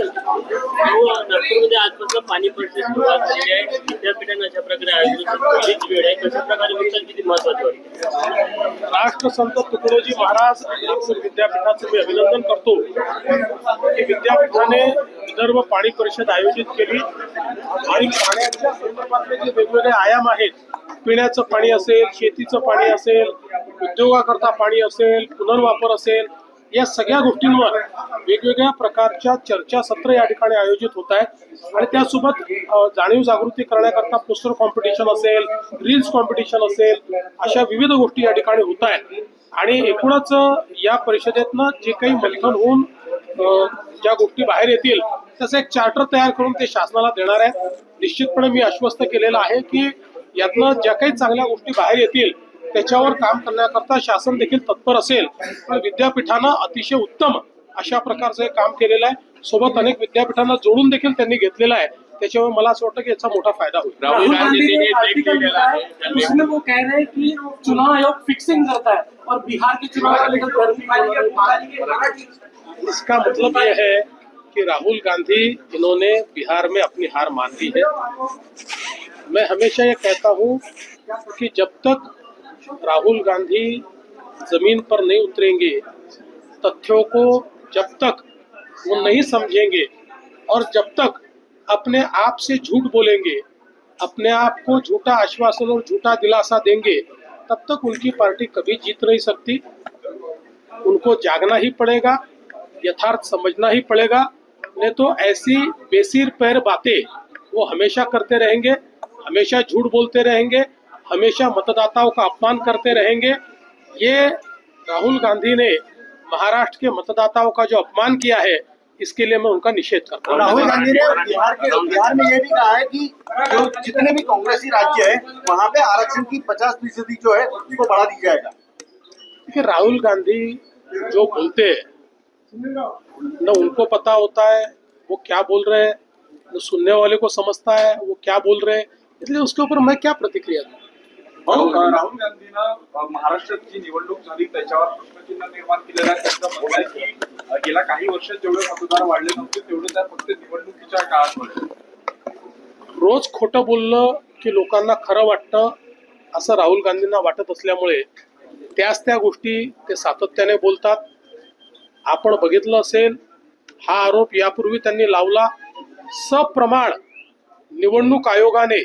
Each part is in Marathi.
हो, नागपूरमध्ये आजपासून पाणी पडते सुरुवात आहे. विद्यापीठाने अशा प्रकारे आयोजित वेळ आहे कशा प्रकारे विचार किती महत्वाचं राष्ट्रसंत तुकडोजी महाराज नागपूर विद्यापीठाचं मी अभिनंदन करतो. की विद्यापीठाने विदर्भ पाणी परिषद आयोजित केली. आणि पाण्याच्या संदर्भातले जे वेगवेगळे आयाम आहेत पिण्याचं पाणी असेल शेतीचं पाणी असेल उद्योगाकरता पाणी असेल पुनर्वापर असेल या सगळ्या गोष्टींवर वेगवेगळ्या प्रकारच्या चर्चासत्र या ठिकाणी आयोजित होत आहेत. आणि त्यासोबत जाणीव जागृती करण्याकरता पोस्टर कॉम्पिटिशन असेल रील्स कॉम्पिटिशन असेल अशा विविध गोष्टी या ठिकाणी होत आहेत. आणि एकूणच या परिषदेतनं जे काही मंथन होऊन ज्या गोष्टी बाहेर येतील त्याचं एक चार्टर तयार करून ते शासनाला देणार आहेत. निश्चितपणे मी आश्वस्त केलेलं आहे की यातनं ज्या काही चांगल्या गोष्टी बाहेर येतील त्याच्यावर काम करण्याकरता शासन देखील तत्पर असेल. पण विद्यापीठानं अतिशय उत्तम अशा प्रकारचं हे काम केलेलं आहे. सोबत अनेक विद्यापीठांना जोडून देखील त्यांनी घेतलेलं आहे. त्याच्यामुळे मला असं वाटतं की याचा मोठा फ़ायदा होईल. राहुल गांधी ने आर्टिकल लिखा है उसमें वो कह रहे हैं कि चुनाव आयोग फिक्सिंग करता है और बिहार के चुनाव इसका मतलब यह है कि राहुल गांधी इन्होंने बिहार में अपनी हार मान ली है। मैं हमेशा ये कहता हूँ कि जब तक राहुल गांधी ज़मीन पर नहीं उतरेंगे। तथ्यों को जब तक वो नहीं समझेंगे और जब तक अपने आप से झूठ बोलेंगे, अपने आप को झूठा आश्वासन और झूठा दिलासा देंगे, तब तक उनकी पार्टी कभी जीत नहीं सकती। उनको जागना ही पड़ेगा, यथार्थ समझना ही पड़ेगा, नहीं तो ऐसी बेसिर पैर बातें वो हमेशा करते रहेंगे, हमेशा झूठ बोलते रहेंगे हमेशा मतदाताओं का अपमान करते रहेंगे। ये राहुल गांधी ने महाराष्ट्र के मतदाताओं का जो अपमान किया है इसके लिए मैं उनका निषेध करता हूँ। राहुल गांधी ने बिहार के बिहार में ये भी कहा है कि जो जितने भी कांग्रेसी राज्य है वहाँ पे आरक्षण की पचास फ़ीसदी जो है उसको बढ़ा दी जाएगा। देखिए राहुल गांधी जो बोलते हैं न उनको पता होता है वो क्या बोल रहे हैं न सुनने वाले को समझता है वो क्या बोल रहे हैं इसलिए उसके ऊपर मैं क्या प्रतिक्रिया दूँ? राहुल गांधीनं महाराष्ट्रात जी निवडणूक झाली त्याच्यावर प्रश्नचिन्ह निर्माण केलेलं आहे. त्यांचं म्हणणं आहे की गेल्या काही वर्षात जेवढे मतदार वाढले नव्हते तेवढे त्या फक्त निवडणुकीच्या काळात वाढले. रोज खोटं बोललं की लोकांना खरं वाटतं असं राहुल गांधींना वाटत असल्यामुळे त्याच त्या गोष्टी ते सातत्याने बोलतात. आपण बघितलं असेल हा आरोप यापूर्वी त्यांनी लावला. सप्रमाण निवडणूक आयोगाने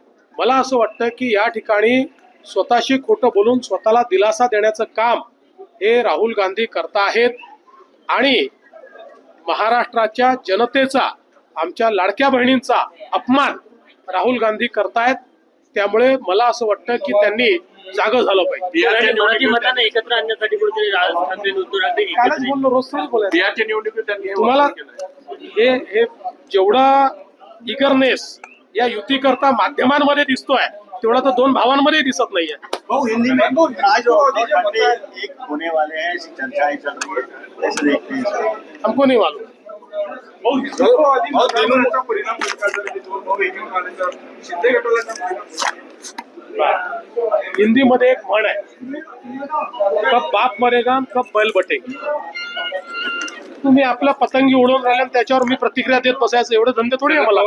मला असं वाटतं की या ठिकाणी स्वतःशी खोटं बोलून स्वतःला दिलासा देण्याचं काम हे राहुल गांधी करता आहेत. आणि महाराष्ट्राच्या जनतेचा आमच्या लाडक्या बहिणींचा अपमान राहुल गांधी करतायत. त्यामुळे मला असं वाटतं की त्यांनी जागं झालं पाहिजे. एकत्र आणण्यासाठी तुम्हाला. हे हे जेवढा इगरनेस या युती करता माध्यमांमध्ये दिसतोय. तेवढा तर दोन भावांमध्ये दिसत नाहीये. भाऊ हिंदी में आज और बातें एक होने वाले हैं ऐसी चर्चाएं चल रही है कैसे देखते हैं इसको? हमको नहीं मालूम भाऊ हिंदुत्ववादी मतदारांचा परिणाम इतका जर दोन भाऊ एकत्र आले तर शिंदे गटाला काय परिणाम? हिंदी मध्ये एक म्हण आहे. कब बाप मरेगा कब बैल बटेगी. तुम्ही आपल्या पतंगी उडवून राहिल्या आणि त्याच्यावर मी प्रतिक्रिया देत बसायचं. एवढे धंदे थोडी आहे मला.